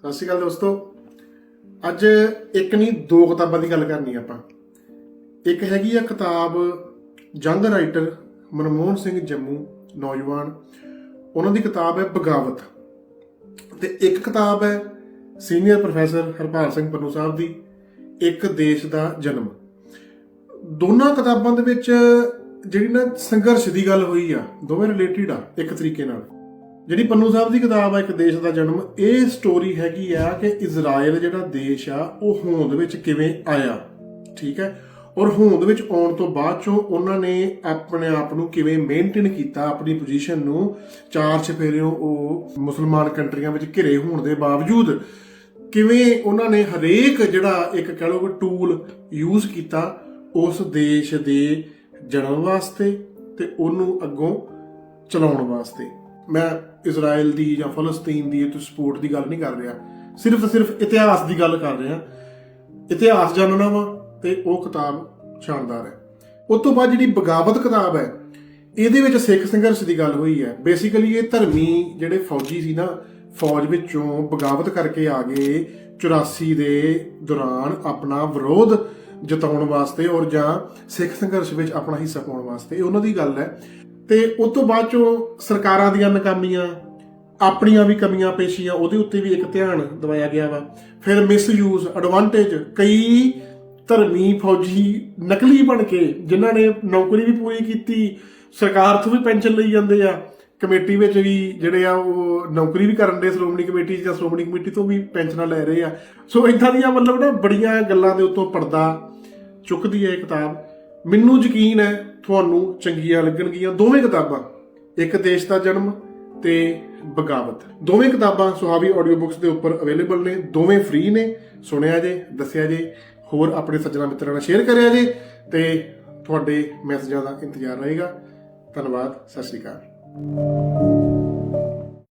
ਸਤਿ ਸ਼੍ਰੀ ਅਕਾਲ ਦੋਸਤੋ। ਅੱਜ ਇੱਕ ਨਹੀਂ, ਦੋ ਕਿਤਾਬਾਂ ਦੀ ਗੱਲ ਕਰਨੀ ਆਪਾਂ। ਇੱਕ ਹੈਗੀ ਆ ਕਿਤਾਬ ਜੰਗ ਰਾਈਟਰ ਮਨਮੋਹਨ ਸਿੰਘ ਜੰਮੂ, ਨੌਜਵਾਨ। ਉਹਨਾਂ ਦੀ ਕਿਤਾਬ ਹੈ ਬਗਾਵਤ। ਤੇ ਇੱਕ ਕਿਤਾਬ ਹੈ ਸੀਨੀਅਰ ਪ੍ਰੋਫੈਸਰ ਹਰਪਾਲ ਸਿੰਘ ਪੰਨੂ ਸਾਹਿਬ ਦੀ, ਇੱਕ ਦੇਸ਼ ਦਾ ਜਨਮ। ਦੋਨਾਂ ਕਿਤਾਬਾਂ ਦੇ ਵਿੱਚ ਜਿਹੜੀ ਨਾ ਸੰਘਰਸ਼ ਦੀ ਗੱਲ ਹੋਈ ਆ, ਦੋਵੇਂ ਰਿਲੇਟਡ ਆ, ਇੱਕ ਤਰੀਕੇ ਨਾਲ। ਜਿਹੜੀ ਪੰਨੂ ਸਾਹਿਬ ਦੀ ਕਿਤਾਬ ਆ, ਇੱਕ ਦੇਸ਼ ਦਾ ਜਨਮ, ਇਹ ਸਟੋਰੀ ਹੈਗੀ ਆ ਕਿ ਇਜ਼ਰਾਈਲ ਜਿਹੜਾ ਦੇਸ਼ ਆ, ਉਹ ਹੋਂਦ ਵਿੱਚ ਕਿਵੇਂ ਆਇਆ, ਠੀਕ ਹੈ? ਔਰ ਹੋਂਦ ਵਿੱਚ ਆਉਣ ਤੋਂ ਬਾਅਦ ਚੋਂ ਉਹਨਾਂ ਨੇ ਆਪਣੇ ਆਪ ਨੂੰ ਕਿਵੇਂ ਮੇਨਟੇਨ ਕੀਤਾ, ਆਪਣੀ ਪੋਜੀਸ਼ਨ ਨੂੰ, ਚਾਰ ਚਫੇਰਿਓਂ ਉਹ ਮੁਸਲਮਾਨ ਕੰਟਰੀਆਂ ਵਿੱਚ ਘਿਰੇ ਹੋਣ ਦੇ ਬਾਵਜੂਦ, ਕਿਵੇਂ ਉਹਨਾਂ ਨੇ ਹਰੇਕ ਜਿਹੜਾ ਇੱਕ ਕਹ ਲਓ ਕਿ ਟੂਲ ਯੂਜ਼ ਕੀਤਾ, ਉਸ ਦੇਸ਼ ਦੇ ਜਨਮ ਵਾਸਤੇ ਤੇ ਉਹਨੂੰ ਅੱਗੋਂ ਚਲਾਉਣ ਵਾਸਤੇ। ਮੈਂ ਇਜ਼ਰਾਈਲ ਦੀ ਜਾਂ ਫਲਸਤੀਨ ਦੀ ਇਹ ਸਪੋਰਟ ਦੀ ਗੱਲ ਨਹੀਂ ਕਰ ਰਿਹਾ। ਸਿਰਫ ਸਿਰਫ ਇਤਿਹਾਸ ਦੀ ਗੱਲ ਕਰ ਰਿਹਾ। ਇਤਿਹਾਸ ਜਾਣਨਾ ਵਾ ਤੇ ਉਹ ਕਿਤਾਬ ਸ਼ਾਨਦਾਰ ਹੈ। ਉਸ ਤੋਂ ਬਾਅਦ ਜਿਹੜੀ ਬਗਾਵਤ ਕਿਤਾਬ ਹੈ, ਇਹਦੇ ਵਿੱਚ ਸਿੱਖ ਸੰਘਰਸ਼ ਦੀ ਗੱਲ ਹੋਈ ਹੈ। ਬੇਸਿਕਲੀ ਇਹ ਧਰਮੀ ਜਿਹੜੇ ਫੌਜੀ ਸੀ ਨਾ, ਫੌਜ ਵਿੱਚੋਂ ਬਗਾਵਤ ਕਰਕੇ ਆ ਗਏ 84 ਦੇ ਦੌਰਾਨ ਆਪਣਾ ਵਿਰੋਧ ਜਤਾਉਣ ਵਾਸਤੇ ਔਰ ਜਾਂ ਸਿੱਖ ਸੰਘਰਸ਼ ਵਿੱਚ ਆਪਣਾ ਹਿੱਸਾ ਪਾਉਣ ਵਾਸਤੇ। ਇਹ ਉਹਨਾਂ ਦੀ ਗੱਲ ਹੈ। ਤੇ ਉਸ ਤੋਂ ਬਾਅਦ ਚੋਂ ਸਰਕਾਰਾਂ ਦੀਆਂ ਨਕਾਮੀਆਂ, ਆਪਣੀਆਂ ਵੀ ਕਮੀਆਂ ਪੇਸ਼ੀਆਂ, ਉਹਦੇ ਉੱਤੇ ਵੀ ਇੱਕ ਧਿਆਨ ਦਵਾਇਆ ਗਿਆ ਵਾ। ਫਿਰ ਮਿਸਯੂਜ਼ ਐਡਵਾਂਟੇਜ ਕਈ ਧਰਮੀ ਫੌਜੀ ਨਕਲੀ ਬਣ ਕੇ, ਜਿਨ੍ਹਾਂ ਨੇ ਨੌਕਰੀ ਵੀ ਪੂਰੀ ਕੀਤੀ, ਸਰਕਾਰ ਤੋਂ ਵੀ ਪੈਨਸ਼ਨ ਲਈ ਜਾਂਦੇ ਆ, ਕਮੇਟੀ ਵਿੱਚ ਵੀ ਜਿਹੜੇ ਆ ਉਹ ਨੌਕਰੀ ਵੀ ਕਰਨ ਦੇ, ਸ਼੍ਰੋਮਣੀ ਕਮੇਟੀ ਜਾਂ ਸ਼੍ਰੋਮਣੀ ਕਮੇਟੀ ਤੋਂ ਵੀ ਪੈਨਸ਼ਨਾਂ ਲੈ ਰਹੇ ਆ। ਸੋ ਇਦਾਂ ਦੀਆਂ ਮਤਲਬ ਨਾ ਬੜੀਆਂ ਗੱਲਾਂ ਦੇ ਉੱਤੋਂ ਪਰਦਾ ਚੁੱਕਦੀ ਹੈ ਇਹ ਕਿਤਾਬ। ਮੈਨੂੰ ਯਕੀਨ ਹੈ ਤੁਹਾਨੂੰ ਚੰਗੀਆਂ ਲੱਗਣਗੀਆਂ। ਦੋਵੇਂ ਕਿਤਾਬਾਂ, ਇੱਕ ਦੇਸ਼ ਦਾ ਜਨਮ ਤੇ ਬਗਾਵਤ। ਦੋਵੇਂ ਕਿਤਾਬਾਂ ਸੁਹਾਵੀ ਆਡੀਓ ਬੁੱਕਸ ਦੇ ਉੱਪਰ ਅਵੇਲੇਬਲ ਨੇ, ਦੋਵੇਂ ਫ੍ਰੀ ਨੇ। ਸੁਣਿਆ ਜੇ, ਦੱਸਿਆ ਜੇ, ਹੋਰ ਆਪਣੇ ਸੱਜਣਾ ਮਿੱਤਰਾਂ ਨਾਲ ਸ਼ੇਅਰ ਕਰਿਆ ਜੇ, ਤੇ ਤੁਹਾਡੇ ਮੈਸੇਜਾਂ ਦਾ ਇੰਤਜ਼ਾਰ ਰਹੇਗਾ। ਧੰਨਵਾਦ, ਸਤਿ ਸ਼੍ਰੀ ਅਕਾਲ।